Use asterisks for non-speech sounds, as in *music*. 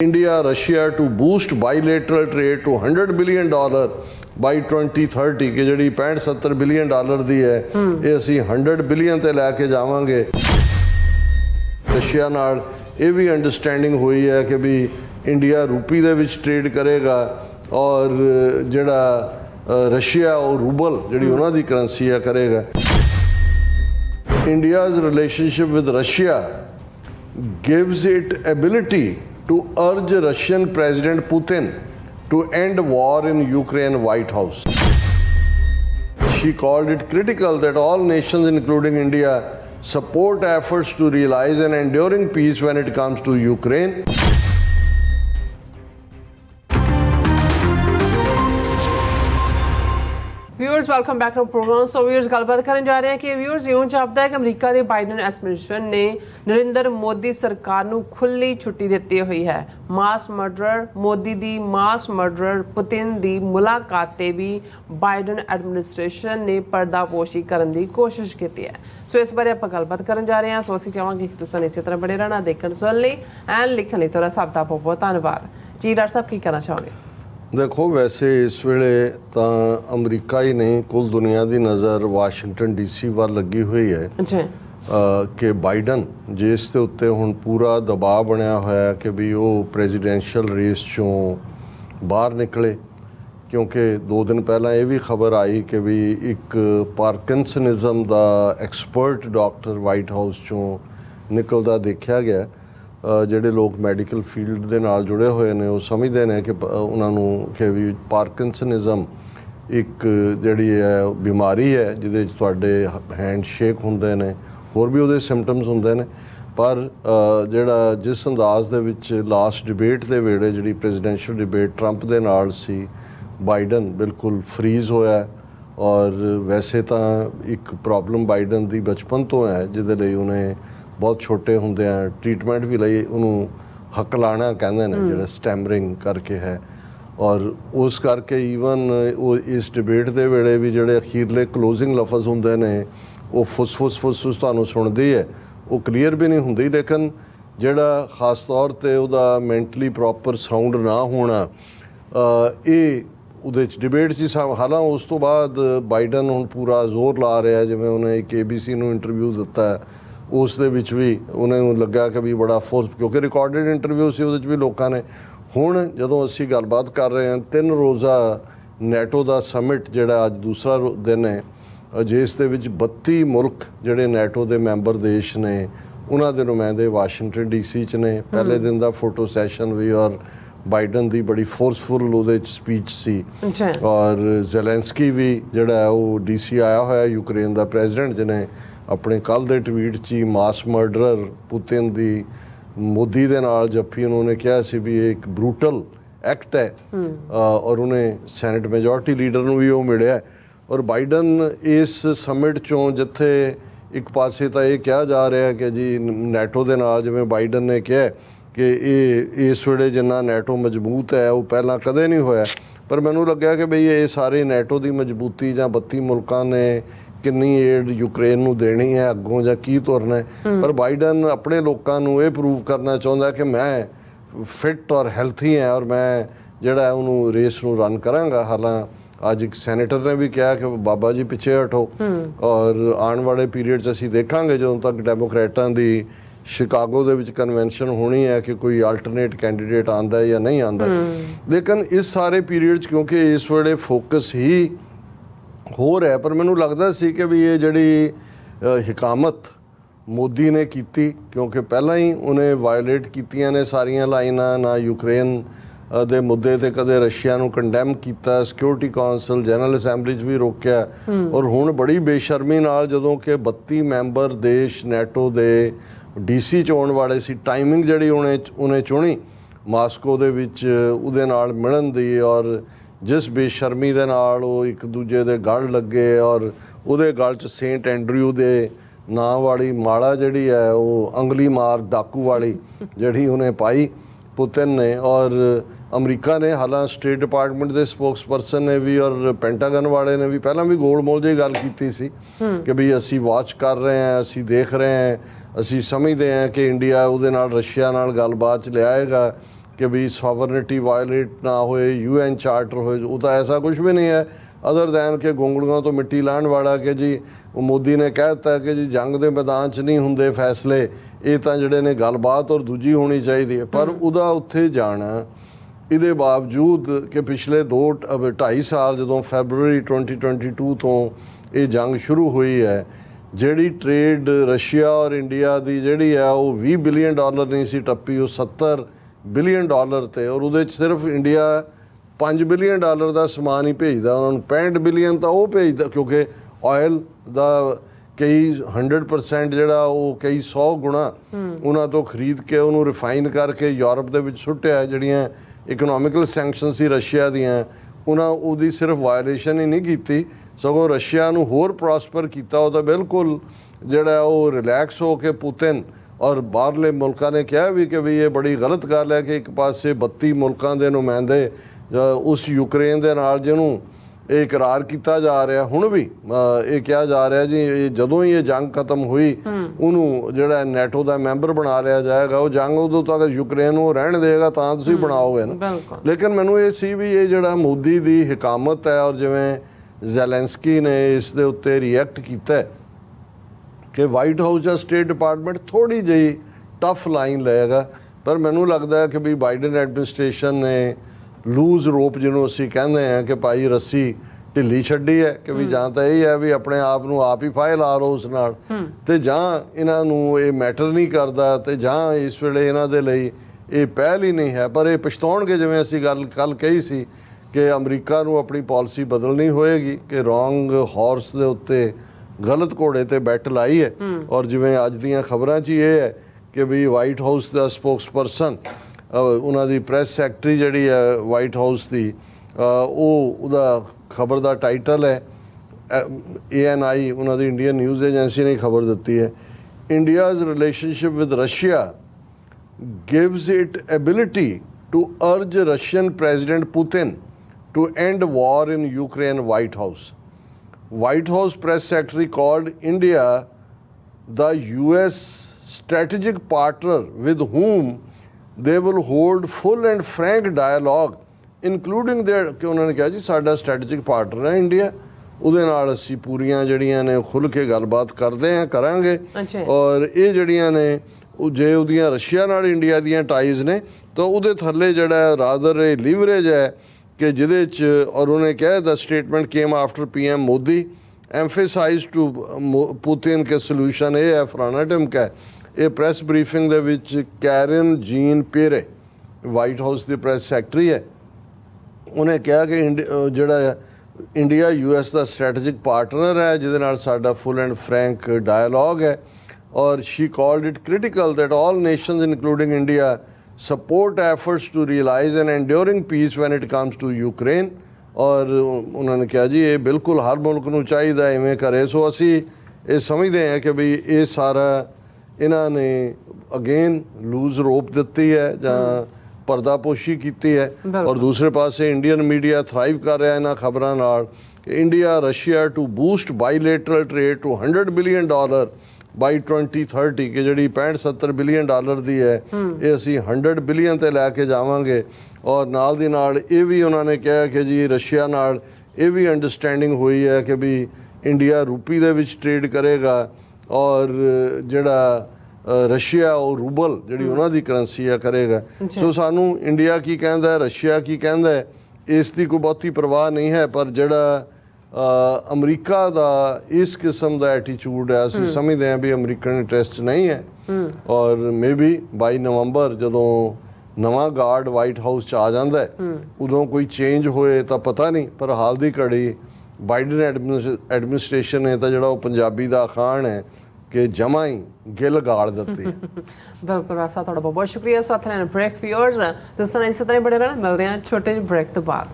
India, Russia to boost bilateral trade to 100 billion dollar by 2030 ਕਿ ਜਿਹੜੀ 65 70 billion dollar ਦੀ ਹੈ ਇਹ ਅਸੀਂ 100 ਬਿਲੀਅਨ ਤੇ ਲੈ ਕੇ ਜਾਵਾਂਗੇ ਰਸ਼ੀਆ ਨਾਲ ਇਹ ਵੀ ਅੰਡਰਸਟੈਂਡਿੰਗ ਹੋਈ ਹੈ ਕਿ ਵੀ ਇੰਡੀਆ ਰੂਪੀ ਦੇ ਵਿੱਚ ਟ੍ਰੇਡ ਕਰੇਗਾ ਔਰ ਜਿਹੜਾ ਰਸ਼ੀਆ ਉਹ ਰੂਬਲ ਜਿਹੜੀ ਉਹਨਾਂ ਦੀ ਕਰੰਸੀ ਹੈ ਕਰੇਗਾ India's relationship with Russia gives it ability to urge Russian President Putin to end war in Ukraine White House. She called it critical that all nations including India support efforts to realize an enduring peace when it comes to Ukraine. Viewers welcome back to program so viewers ਗੱਲਬਾਤ ਕਰਨ ਜਾ ਰਹੇ ਹਾਂ ਕਿ viewers ਇਉਂ ਜਾਪਦਾ ਹੈ ਕਿ ਅਮਰੀਕਾ ਦੇ ਬਾਈਡਨ ਐਡਮਿਨਿਸਟ੍ਰੇਸ਼ਨ ਨੇ ਨਰਿੰਦਰ ਮੋਦੀ ਸਰਕਾਰ ਨੂੰ ਖੁੱਲੀ ਛੁੱਟੀ ਦਿੱਤੀ ਹੋਈ ਹੈ। ਮਾਸ ਮਰਡਰਰ ਮੋਦੀ ਦੀ ਮਾਸ ਮਰਡਰਰ ਪੁਤਿਨ ਦੀ ਮੁਲਾਕਾਤ ਤੇ ਵੀ ਬਾਈਡਨ ਐਡਮਿਨਿਸਟ੍ਰੇਸ਼ਨ ਨੇ ਪਰਦਾਪੋਸ਼ੀ ਕਰਨ ਦੀ ਕੋਸ਼ਿਸ਼ ਕੀਤੀ ਹੈ। ਸੋ ਇਸ ਬਾਰੇ ਆਪਾਂ ਗੱਲਬਾਤ ਕਰਨ ਜਾ ਰਹੇ ਹਾਂ। ਸੋ ਅਸੀਂ ਚਾਹਾਂਗੇ ਕਿ ਤੁਸੀਂ ਇਸੇ ਤਰ੍ਹਾਂ ਬੜੇ ਰਹਿਣਾ, ਦੇਖਣ ਸੁਣਨ ਲਈ ਐਂਡ ਲਿਖਣ ਲਈ ਤੁਹਾਡਾ ਸਭ ਦਾ ਬਹੁਤ ਬਹੁਤ ਧੰਨਵਾਦ। ਜੀ, ਡਾਕਟਰ ਸਾਹਿਬ, ਕੀ ਕਹਿਣਾ ਚਾਹੋਗੇ? ਦੇਖੋ ਵੈਸੇ ਇਸ ਵੇਲੇ ਤਾਂ ਅਮਰੀਕਾ ਹੀ ਨਹੀਂ ਕੁੱਲ ਦੁਨੀਆ ਦੀ ਨਜ਼ਰ ਵਾਸ਼ਿੰਗਟਨ ਡੀਸੀ ਵੱਲ ਲੱਗੀ ਹੋਈ ਹੈ। ਅ, ਕਿ ਬਾਈਡਨ ਜਿਸ ਦੇ ਉੱਤੇ ਹੁਣ ਪੂਰਾ ਦਬਾਅ ਬਣਿਆ ਹੋਇਆ ਹੈ ਕਿ ਵੀ ਉਹ ਪ੍ਰੈਜ਼ੀਡੈਂਸ਼ੀਅਲ ਰੇਸ ਚੋਂ ਬਾਹਰ ਨਿਕਲੇ ਕਿਉਂਕਿ 2 ਦਿਨ ਪਹਿਲਾਂ ਇਹ ਵੀ ਖਬਰ ਆਈ ਕਿ ਵੀ ਇੱਕ ਪਾਰਕਿੰਸਨਿਜ਼ਮ ਦਾ ਐਕਸਪਰਟ ਡਾਕਟਰ ਵਾਈਟ ਹਾਊਸ ਚੋਂ ਨਿਕਲਦਾ ਦੇਖਿਆ ਗਿਆ। ਜਿਹੜੇ ਲੋਕ ਮੈਡੀਕਲ ਫੀਲਡ ਦੇ ਨਾਲ ਜੁੜੇ ਹੋਏ ਨੇ, ਉਹ ਸਮਝਦੇ ਨੇ ਕਿ ਪ- ਉਹਨਾਂ ਨੂੰ ਕਿ ਵੀ ਪਾਰਕਿੰਸਨਿਜ਼ਮ ਇੱਕ ਜਿਹੜੀ ਹੈ ਬਿਮਾਰੀ ਹੈ, ਜਿਹਦੇ ਵਿੱਚ ਤੁਹਾਡੇ ਹੈਂਡ ਸ਼ੇਕ ਹੁੰਦੇ ਨੇ, ਹੋਰ ਵੀ ਉਹਦੇ ਸਿੰਪਟਮਸ ਹੁੰਦੇ ਨੇ। ਪਰ ਜਿਹੜਾ ਜਿਸ ਅੰਦਾਜ਼ ਦੇ ਵਿੱਚ ਲਾਸਟ ਡਿਬੇਟ ਦੇ ਵੇਲੇ ਜਿਹੜੀ ਪ੍ਰੈਜ਼ੀਡੈਂਸ਼ੀਅਲ ਡਿਬੇਟ ਟਰੰਪ ਦੇ ਨਾਲ ਸੀ ਬਾਈਡਨ ਬਿਲਕੁਲ ਫਰੀਜ਼ ਹੋਇਆ ਔਰ ਵੈਸੇ ਤਾਂ ਇੱਕ ਪ੍ਰੋਬਲਮ ਬਾਈਡਨ ਦੀ ਬਚਪਨ ਤੋਂ ਹੈ, ਜਿਹਦੇ ਲਈ ਉਹਨੇ ਬਹੁਤ ਛੋਟੇ ਹੁੰਦਿਆਂ ਟ੍ਰੀਟਮੈਂਟ ਵੀ ਲਈ ਉਹਨੂੰ ਹਕਲਾਣਾ ਕਹਿੰਦੇ ਨੇ ਜਿਹੜਾ ਸਟੈਮਰਿੰਗ ਕਰਕੇ ਹੈ। ਔਰ ਉਸ ਕਰਕੇ ਈਵਨ ਉਹ ਇਸ ਡਿਬੇਟ ਦੇ ਵੇਲੇ ਵੀ ਜਿਹੜੇ ਅਖੀਰਲੇ ਕਲੋਜ਼ਿੰਗ ਲਫ਼ਜ਼ ਹੁੰਦੇ ਨੇ ਉਹ ਫੁੱਸ ਫੁੱਸ ਤੁਹਾਨੂੰ ਸੁਣਦੀ ਹੈ। ਉਹ ਕਲੀਅਰ ਵੀ ਨਹੀਂ ਹੁੰਦੀ ਲੇਕਿਨ ਜਿਹੜਾ ਖਾਸ ਤੌਰ ਤੇ ਉਹਦਾ ਮੈਂਟਲੀ ਪ੍ਰੋਪਰ ਸਾਊਂਡ ਨਾ ਹੋਣਾ ਇਹ ਉਹਦੇ ਚ ਡਿਬੇਟ ਸਾ ਹਾਲਾਂ ਉਸ ਤੋਂ ਬਾਅਦ ਬਾਈਡਨ ਹੁਣ ਪੂਰਾ ਜ਼ੋਰ ਲਾ ਰਿਹਾ ਜਿਵੇਂ ਉਹਨੇ ਇੱਕ ABC ਨੂੰ ਇੰਟਰਵਿਊ ਦਿੱਤਾ ਹੈ, ਉਸ ਦੇ ਵਿੱਚ ਵੀ ਉਹਨੇ ਨੂੰ ਲੱਗਾ ਕਿ ਵੀ ਬੜਾ ਫੋਰਸ ਕਿਉਂਕਿ ਰਿਕਾਰਡਡ ਇੰਟਰਵਿਊ ਸੀ ਉਹਦੇ ਚ ਵੀ ਲੋਕਾਂ ਨੇ। ਹੁਣ ਜਦੋਂ ਅਸੀਂ ਗੱਲਬਾਤ ਕਰ ਰਹੇ ਹਾਂ ਤਿੰਨ ਰੋਜ਼ਾ ਨੈਟੋ ਦਾ ਸਮਿਟ ਜਿਹੜਾ ਅੱਜ ਦੂਸਰਾ ਦਿਨ ਹੈ ਜਿਸ ਦੇ ਵਿੱਚ 32 ਮੁਲਕ ਜਿਹੜੇ ਨੈਟੋ ਦੇ ਮੈਂਬਰ ਦੇਸ਼ ਨੇ ਉਹਨਾਂ ਦੇ ਨੁਮਾਇੰਦੇ ਵਾਸ਼ਿੰਗਟਨ ਡੀਸੀ ਚ ਨੇ। ਪਹਿਲੇ ਦਿਨ ਦਾ ਫੋਟੋ ਸੈਸ਼ਨ ਵੀ ਔਰ ਬਾਈਡਨ ਦੀ ਬੜੀ ਫੋਰਸਫੁਲ ਉਹਦੇ ਚ ਸਪੀਚ ਸੀ। ਔਰ ਜ਼ੈਲੈਂਸਕੀ ਵੀ ਜਿਹੜਾ ਉਹ ਡੀਸੀ ਆਇਆ ਹੋਇਆ ਯੂਕਰੇਨ ਦਾ ਪ੍ਰੈਜ਼ੀਡੈਂਟ ਜਿਹਨੇ ਆਪਣੇ ਕੱਲ ਦੇ ਟਵੀਟ 'ਚ ਹੀ ਮਾਸ ਮਰਡਰਰ ਪੁਤਿਨ ਦੀ ਮੋਦੀ ਦੇ ਨਾਲ ਜੱਫੀ ਉਹਨੇ ਕਿਹਾ ਸੀ ਵੀ ਇਹ ਇੱਕ ਬਰੂਟਲ ਐਕਟ ਹੈ। ਔਰ ਉਹਨੇ ਸੈਨੇਟ ਮੈਜੋਰਟੀ ਲੀਡਰ ਨੂੰ ਵੀ ਉਹ ਮਿਲਿਆ। ਔਰ ਬਾਈਡਨ ਇਸ ਸਮਿਟ ਚੋਂ ਜਿੱਥੇ ਇੱਕ ਪਾਸੇ ਤਾਂ ਇਹ ਕਿਹਾ ਜਾ ਰਿਹਾ ਕਿ ਜੀ ਨੈਟੋ ਦੇ ਨਾਲ ਜਿਵੇਂ ਬਾਈਡਨ ਨੇ ਕਿਹਾ ਕਿ ਇਹ ਇਸ ਵੇਲੇ ਜਿੰਨਾ ਨੈਟੋ ਮਜ਼ਬੂਤ ਹੈ ਉਹ ਪਹਿਲਾਂ ਕਦੇ ਨਹੀਂ ਹੋਇਆ। ਪਰ ਮੈਨੂੰ ਲੱਗਿਆ ਕਿ ਬਈ ਇਹ ਸਾਰੇ ਨੈਟੋ ਦੀ ਮਜ਼ਬੂਤੀ ਜਾਂ 32 ਮੁਲਕਾਂ ਨੇ ਕਿੰਨੀ ਏਡ ਯੂਕਰੇਨ ਨੂੰ ਦੇਣੀ ਹੈ ਅੱਗੋਂ ਜਾਂ ਕੀ ਤੁਰਨਾ ਹੈ। ਪਰ ਬਾਈਡਨ ਆਪਣੇ ਲੋਕਾਂ ਨੂੰ ਇਹ ਪ੍ਰੂਵ ਕਰਨਾ ਚਾਹੁੰਦਾ ਕਿ ਮੈਂ ਫਿਟ ਔਰ ਹੈਲਥੀ ਹਾਂ ਔਰ ਮੈਂ ਜਿਹੜਾ ਉਹਨੂੰ ਰੇਸ ਨੂੰ ਰਨ ਕਰਾਂਗਾ। ਹਾਲਾਂ ਅੱਜ ਇੱਕ ਸੈਨੇਟਰ ਨੇ ਵੀ ਕਿਹਾ ਕਿ ਬਾਬਾ ਜੀ ਪਿੱਛੇ ਹਟੋ। ਔਰ ਆਉਣ ਵਾਲੇ ਪੀਰੀਅਡ 'ਚ ਅਸੀਂ ਦੇਖਾਂਗੇ ਜਦੋਂ ਤੱਕ ਡੈਮੋਕ੍ਰੇਟਾਂ ਦੀ ਸ਼ਿਕਾਗੋ ਦੇ ਵਿੱਚ ਕਨਵੈਨਸ਼ਨ ਹੋਣੀ ਹੈ ਕਿ ਕੋਈ ਅਲਟਰਨੇਟ ਕੈਂਡੀਡੇਟ ਆਂਦਾ ਹੈ ਜਾਂ ਨਹੀਂ ਆਂਦਾ ਲੇਕਿਨ ਇਸ ਸਾਰੇ ਪੀਰੀਅਡ 'ਚ ਕਿਉਂਕਿ ਇਸ ਵੇਲੇ ਫੋਕਸ ਹੀ ਹੋਰ ਹੈ ਪਰ ਮੈਨੂੰ ਲੱਗਦਾ ਸੀ ਕਿ ਵੀ ਇਹ ਜਿਹੜੀ ਹਕਾਮਤ ਮੋਦੀ ਨੇ ਕੀਤੀ ਕਿਉਂਕਿ ਪਹਿਲਾਂ ਹੀ ਉਹਨੇ ਵਾਇਲੇਟ ਕੀਤੀਆਂ ਨੇ ਸਾਰੀਆਂ ਲਾਈਨਾਂ ਨਾ ਯੂਕਰੇਨ ਦੇ ਮੁੱਦੇ ਤੇ ਕਦੇ ਰਸ਼ੀਆ ਨੂੰ ਕੰਡੈਮ ਕੀਤਾ ਸਿਕਿਉਰਿਟੀ ਕਾਉਂਸਲ ਜਨਰਲ ਅਸੈਂਬਲੀ 'ਚ ਵੀ ਰੋਕਿਆ। ਔਰ ਹੁਣ ਬੜੀ ਬੇਸ਼ਰਮੀ ਨਾਲ ਜਦੋਂ ਕਿ 32 ਮੈਂਬਰ ਦੇਸ਼ ਨੈਟੋ ਦੇ ਡੀਸੀ ਚ ਆਉਣ ਵਾਲੇ ਸੀ ਟਾਈਮਿੰਗ ਜਿਹੜੀ ਉਹਨੇ ਉਹਨੇ ਚੁਣੀ ਮਾਸਕੋ ਦੇ ਵਿੱਚ ਉਹਦੇ ਨਾਲ ਮਿਲਣ ਦੀ ਔਰ ਜਿਸ ਬੇਸ਼ਰਮੀ ਦੇ ਨਾਲ ਉਹ ਇੱਕ ਦੂਜੇ ਦੇ ਗਲ ਲੱਗੇ ਔਰ ਉਹਦੇ ਗਲ 'ਚ ਸੇਂਟ ਐਂਡਰਿਊ ਦੇ ਨਾਂ ਵਾਲੀ ਮਾਲਾ ਜਿਹੜੀ ਹੈ ਉਹ ਅੰਗਲੀ ਮਾਰ ਡਾਕੂ ਵਾਲੀ ਜਿਹੜੀ ਉਹਨੇ ਪਾਈ ਪੁਤਿਨ ਨੇ ਔਰ ਅਮਰੀਕਾ ਨੇ ਹਾਲਾਂ ਸਟੇਟ ਡਿਪਾਰਟਮੈਂਟ ਦੇ ਸਪੋਕਸਪਰਸਨ ਨੇ ਵੀ ਔਰ ਪੈਂਟਾਗਨ ਵਾਲੇ ਨੇ ਵੀ ਪਹਿਲਾਂ ਵੀ ਗੋਲਮੋਲ ਜਿਹੀ ਗੱਲ ਕੀਤੀ ਸੀ ਕਿ ਵੀ ਅਸੀਂ ਵਾਚ ਕਰ ਰਹੇ ਹਾਂ ਅਸੀਂ ਦੇਖ ਰਹੇ ਹਾਂ ਅਸੀਂ ਸਮਝਦੇ ਹਾਂ ਕਿ ਇੰਡੀਆ ਉਹਦੇ ਨਾਲ ਰਸ਼ੀਆ ਨਾਲ ਗੱਲਬਾਤ ਚ ਲਿਆਏਗਾ। ਕਿ ਵੀ ਸੋਵਰਨਿਟੀ ਵਾਇਲੇਟ ਨਾ ਹੋਏ ਯੂਐਨ ਚਾਰਟਰ ਹੋਏ ਉਹ ਤਾਂ ਐਸਾ ਕੁਝ ਵੀ ਨਹੀਂ ਹੈ। ਅਦਰ ਦੈਨ ਕਿ ਗੋਂਗਲੂਆਂ ਤੋਂ ਮਿੱਟੀ ਲਾਣ ਵਾਲਾ ਕਿ ਜੀ ਉਹ ਮੋਦੀ ਨੇ ਕਹਿ ਦਿੱਤਾ ਕਿ ਜੀ ਜੰਗ ਦੇ ਮੈਦਾਨ 'ਚ ਨਹੀਂ ਹੁੰਦੇ ਫੈਸਲੇ ਇਹ ਤਾਂ ਜਿਹੜੇ ਨੇ ਗੱਲਬਾਤ ਔਰ ਦੂਜੀ ਹੋਣੀ ਚਾਹੀਦੀ ਹੈ। ਪਰ ਉਹਦਾ ਉੱਥੇ ਜਾਣਾ ਇਹਦੇ ਬਾਵਜੂਦ ਕਿ ਪਿਛਲੇ 2 2.5 ਸਾਲ ਜਦੋਂ ਫੈਬਰੂਅਰੀ 2022 ਤੋਂ ਇਹ ਜੰਗ ਸ਼ੁਰੂ ਹੋਈ ਹੈ ਜਿਹੜੀ ਟ੍ਰੇਡ ਰਸ਼ੀਆ ਔਰ ਇੰਡੀਆ ਦੀ ਜਿਹੜੀ ਹੈ ਉਹ 20 ਬਿਲੀਅਨ ਡਾਲਰ ਨਹੀਂ ਸੀ ਟੱਪੀ ਉਹ 70 ਬਿਲੀਅਨ ਡਾਲਰ ਤੇ ਔਰ ਉਹਦੇ ਚ ਸਿਰਫ ਇੰਡੀਆ 5 ਬਿਲੀਅਨ ਡਾਲਰ ਦਾ ਸਮਾਨ ਹੀ ਭੇਜਦਾ, ਉਹਨਾਂ ਨੂੰ 65 ਬਿਲੀਅਨ ਤਾਂ ਉਹ ਭੇਜਦਾ, ਕਿਉਂਕਿ ਆਇਲ ਦਾ ਕਈ 100% ਜਿਹੜਾ ਉਹ ਕਈ 100 ਗੁਣਾ ਉਹਨਾਂ ਤੋਂ ਖਰੀਦ ਕੇ ਉਹਨੂੰ ਰਿਫਾਈਨ ਕਰਕੇ ਯੂਰਪ ਦੇ ਵਿੱਚ ਸੁੱਟਿਆ, ਜਿਹੜੀਆਂ ਇਕਨੋਮਿਕਲ ਸੈਂਕਸ਼ਨ ਸੀ ਰਸ਼ੀਆ ਦੀਆਂ, ਉਹਨਾਂ ਉਹਦੀ ਸਿਰਫ ਵਾਇਲੇਸ਼ਨ ਹੀ ਨਹੀਂ ਕੀਤੀ, ਸਗੋਂ ਰਸ਼ੀਆ ਨੂੰ ਹੋਰ ਪ੍ਰੋਸਪਰ ਕੀਤਾ, ਉਹ ਤਾਂ ਬਿਲਕੁਲ ਜਿਹੜਾ ਉਹ ਰਿਲੈਕਸ ਹੋ ਕੇ ਪੁਤਿਨ ਔਰ ਬਾਹਰਲੇ ਮੁਲਕਾਂ ਨੇ ਕਿਹਾ ਵੀ ਕਿ ਵੀ ਇਹ ਬੜੀ ਗਲਤ ਗੱਲ ਹੈ ਕਿ ਇੱਕ ਪਾਸੇ 32 ਮੁਲਕਾਂ ਦੇ ਨੁਮਾਇੰਦੇ ਉਸ ਯੂਕਰੇਨ ਦੇ ਨਾਲ ਜਿਹਨੂੰ ਇਹ ਇਕਰਾਰ ਕੀਤਾ ਜਾ ਰਿਹਾ ਹੁਣ ਵੀ ਇਹ ਕਿਹਾ ਜਾ ਰਿਹਾ ਜੀ ਇਹ ਜਦੋਂ ਹੀ ਇਹ ਜੰਗ ਖਤਮ ਹੋਈ ਉਹਨੂੰ ਜਿਹੜਾ ਨੈਟੋ ਦਾ ਮੈਂਬਰ ਬਣਾ ਲਿਆ ਜਾਏਗਾ ਉਹ ਜੰਗ ਉਦੋਂ ਤੱਕ ਯੂਕਰੇਨ ਨੂੰ ਰਹਿਣ ਦੇਗਾ ਤਾਂ ਤੁਸੀਂ ਬਣਾਓਗੇ ਨਾ। ਲੇਕਿਨ ਮੈਨੂੰ ਇਹ ਸੀ ਵੀ ਇਹ ਜਿਹੜਾ ਮੋਦੀ ਦੀ ਹਕਾਮਤ ਹੈ ਔਰ ਜਿਵੇਂ ਜ਼ੈਲੈਂਸਕੀ ਨੇ ਇਸ ਦੇ ਉੱਤੇ ਰਿਐਕਟ ਕੀਤਾ ਹੈ ਕਿ ਵਾਈਟ ਹਾਊਸ ਜਾਂ ਸਟੇਟ ਡਿਪਾਰਟਮੈਂਟ ਥੋੜੀ ਜਿਹੀ ਟਫ ਲਾਈਨ ਲਏਗਾ। ਪਰ ਮੈਨੂੰ ਲੱਗਦਾ ਹੈ ਕਿ ਵੀ ਬਾਈਡਨ ਐਡਮਿਨਿਸਟ੍ਰੇਸ਼ਨ ਨੇ ਲੂਜ਼ ਰੋਪ ਜਿਹਨੂੰ ਅਸੀਂ ਕਹਿੰਦੇ ਆ ਕਿ ਭਾਈ ਰੱਸੀ ਢਿੱਲੀ ਛੱਡੀ ਹੈ ਕਿ ਵੀ ਜਾਂ ਤਾਂ ਇਹ ਹੈ ਵੀ ਆਪਣੇ ਆਪ ਨੂੰ ਆਪ ਹੀ ਫਾਇਲ ਆ ਉਸ ਨਾਲ। ਤੇ ਜਾਂ ਇਹਨਾਂ ਨੂੰ ਇਹ ਮੈਟਰ ਨਹੀਂ ਕਰਦਾ ਤੇ ਜਾਂ ਇਸ ਵੇਲੇ ਇਹਨਾਂ ਦੇ ਲਈ ਇਹ ਪਹਿਲ ਹੀ ਨਹੀਂ ਹੈ। ਪਰ ਇਹ ਪਛਤਾਉਣਗੇ ਜਿਵੇਂ ਅਸੀਂ ਗੱਲ ਕੱਲ ਕਹੀ ਸੀ ਕਿ ਅਮਰੀਕਾ ਨੂੰ ਆਪਣੀ ਪਾਲਿਸੀ ਬਦਲਣੀ ਹੋਏਗੀ ਕਿ ਰੋਂਗ ਹਾਰਸ ਦੇ ਉੱਤੇ ਗਲਤ ਘੋੜੇ ਤੇ ਬੈਟ ਲਾਈ ਹੈ। ਔਰ ਜਿਵੇਂ ਅੱਜ ਦੀਆਂ ਖਬਰਾਂ 'ਚ ਇਹ ਹੈ ਕਿ ਵੀ ਵਾਈਟ ਹਾਊਸ ਦਾ ਸਪੋਕਸਪਰਸਨ ਉਹਨਾਂ ਦੀ ਪ੍ਰੈਸ ਸੈਕਟਰੀ ਜਿਹੜੀ ਹੈ ਵਾਈਟ ਹਾਊਸ ਦੀ ਉਹ ਉਹਦਾ ਖਬਰ ਦਾ ਟਾਈਟਲ ਹੈ। ਏਐਨਆਈ ਉਹਨਾਂ ਦੀ ਇੰਡੀਅਨ ਨਿਊਜ਼ ਏਜੰਸੀ ਨੇ ਖਬਰ ਦਿੱਤੀ ਹੈ। India's relationship with Russia gives it ability to urge Russian President Putin to end war in Ukraine White House. White House press secretary called India the US strategic partner with whom they will hold full and frank dialogue including their ਕਿ ਉਹਨਾਂ ਨੇ ਕਿਹਾ ਜੀ ਸਾਡਾ strategic partner ਹੈ India ਉਹਦੇ ਨਾਲ ਅਸੀਂ ਪੂਰੀਆਂ ਜਿਹੜੀਆਂ ਨੇ ਖੁੱਲ ਕੇ ਗੱਲਬਾਤ ਕਰਦੇ ਹਾਂ ਕਰਾਂਗੇ। ਔਰ ਇਹ ਜਿਹੜੀਆਂ ਨੇ ਉਹ ਜੇ ਉਹਦੀਆਂ ਰਸ਼ੀਆ ਨਾਲ ਇੰਡੀਆ ਦੀਆਂ ਟਾਈਜ਼ ਨੇ ਤਾਂ ਉਹਦੇ ਥੱਲੇ ਜਿਹੜਾ ਰਾਦਰ ਲੀਵਰੇਜ ਹੈ ਕਿ ਜਿਹਦੇ ਚ ਔਰ ਉਹਨੇ ਕਿਹਾ ਦਾ statement came after PM Modi emphasise to Putin K solution ਇਹ ਹੈ ਫਲਾਣਾ ਢਿਮਕਾ ਹੈ। ਇਹ ਪ੍ਰੈਸ ਬਰੀਫਿੰਗ ਦੇ ਵਿੱਚ Karine Jean Pierre White House ਦੀ ਪ੍ਰੈਸ ਸੈਕਟਰੀ ਹੈ। ਉਹਨੇ ਕਿਹਾ ਕਿ ਇੰਡੀ- ਜਿਹੜਾ ਹੈ, ਇੰਡੀਆ ਯੂਐਸ ਦਾ ਸਟ੍ਰੈਟੇਜਿਕ ਪਾਰਟਨਰ ਹੈ ਜਿਹਦੇ ਨਾਲ ਸਾਡਾ ਫੁੱਲ ਐਂਡ ਫਰੈਂਕ ਡਾਇਲੌਗ ਹੈ। ਔਰ she called it critical that all nations including India support efforts to realize an enduring peace when it comes to Ukraine. ਔਰ ਉਹਨਾਂ ਨੇ ਕਿਹਾ ਜੀ ਇਹ ਬਿਲਕੁਲ ਹਰ ਮੁਲਕ ਨੂੰ ਚਾਹੀਦਾ ਐਵੇਂ ਕਰੇ। ਸੋ ਅਸੀਂ ਇਹ ਸਮਝਦੇ ਹਾਂ ਕਿ ਵੀ ਇਹ ਸਾਰਾ ਇਹਨਾਂ ਨੇ ਅਗੇਨ ਲੂਜ਼ ਰੋਪ ਦਿੱਤੀ ਹੈ ਜਾਂ ਪਰਦਾਪੋਸ਼ੀ ਕੀਤੀ ਹੈ। ਔਰ ਦੂਸਰੇ ਪਾਸੇ ਇੰਡੀਅਨ ਮੀਡੀਆ ਥਰਾਈਵ ਕਰ ਰਿਹਾ ਇਹਨਾਂ ਖਬਰਾਂ ਨਾਲ ਕਿ India Russia to boost bilateral trade to 100 billion dollar by 2030 ਕਿ ਜਿਹੜੀ 65 70 ਬਿਲੀਅਨ ਡਾਲਰ ਦੀ ਹੈ ਇਹ ਅਸੀਂ 100 ਬਿਲੀਅਨ ਤੇ ਲੈ ਕੇ ਜਾਵਾਂਗੇ। ਔਰ ਨਾਲ ਦੀ ਨਾਲ ਇਹ ਵੀ ਉਹਨਾਂ ਨੇ ਕਿਹਾ ਕਿ ਜੀ ਰਸ਼ੀਆ ਨਾਲ ਇਹ ਵੀ ਅੰਡਰਸਟੈਂਡਿੰਗ ਹੋਈ ਹੈ ਕਿ ਵੀ ਇੰਡੀਆ ਰੂਪੀ ਦੇ ਵਿੱਚ ਟ੍ਰੇਡ ਕਰੇਗਾ। ਔਰ ਜਿਹੜਾ ਰਸ਼ੀਆ ਉਹ ਰੂਬਲ ਜਿਹੜੀ ਉਹਨਾਂ ਦੀ ਕਰੰਸੀ ਆ ਕਰੇਗਾ। ਸੋ ਸਾਨੂੰ ਇੰਡੀਆ ਕੀ ਕਹਿੰਦਾ ਹੈ ਰਸ਼ੀਆ ਕੀ ਕਹਿੰਦਾ ਹੈ ਇਸ ਦੀ ਕੋਈ ਬਹੁਤੀ ਪਰਵਾਹ ਨਹੀਂ ਹੈ ਪਰ ਜਿਹੜਾ ਅਮਰੀਕਾ ਦਾ ਇਸ ਕਿਸਮ ਦਾ ਐਟੀਟਿਊਡ ਹੈ ਅਸੀਂ ਸਮਝਦੇ ਹਾਂ ਵੀ ਅਮਰੀਕਨ ਇੰਟਰਸਟ ਨਹੀਂ ਹੈ। ਔਰ ਮੇਬੀ 22 ਨਵੰਬਰ ਜਦੋਂ ਨਵਾਂ ਗਾਰਡ ਵਾਈਟ ਹਾਊਸ ਚ ਆ ਜਾਂਦਾ ਹੈ ਉਦੋਂ ਕੋਈ ਚੇਂਜ ਹੋਏ ਤਾਂ ਪਤਾ ਨਹੀਂ ਪਰ ਹਾਲ ਦੀ ਘੜੀ ਬਾਈਡਨ ਐਡਮਿਨਿਸਟ੍ਰੇਸ਼ਨ ਨੇ ਤਾਂ ਜਿਹੜਾ ਉਹ ਪੰਜਾਬੀ ਦਾ ਅਖਾਣ ਹੈ ਕਿ ਜਮਾ ਹੀ ਗਿੱਲ ਗਾਲ ਦਿੱਤੀ ਹੈ। *laughs* ਬਿਲਕੁਲ ਰਾਸਾ ਤੁਹਾਡਾ ਬਹੁਤ ਬਹੁਤ ਸ਼ੁਕਰੀਆ। ਸਾਥ ਨੇ ਬ੍ਰੇਕ ਫਿਅਰਸ ਦੋਸਤਾਂ ਇਸੇ ਤਰ੍ਹਾਂ ਹੀ ਬੜੇ ਰਹਿਣਾ। ਮਿਲਦੇ ਹਾਂ ਛੋਟੇ ਜਿਹੇ ਬ੍ਰੇਕ ਤੋਂ ਬਾਅਦ।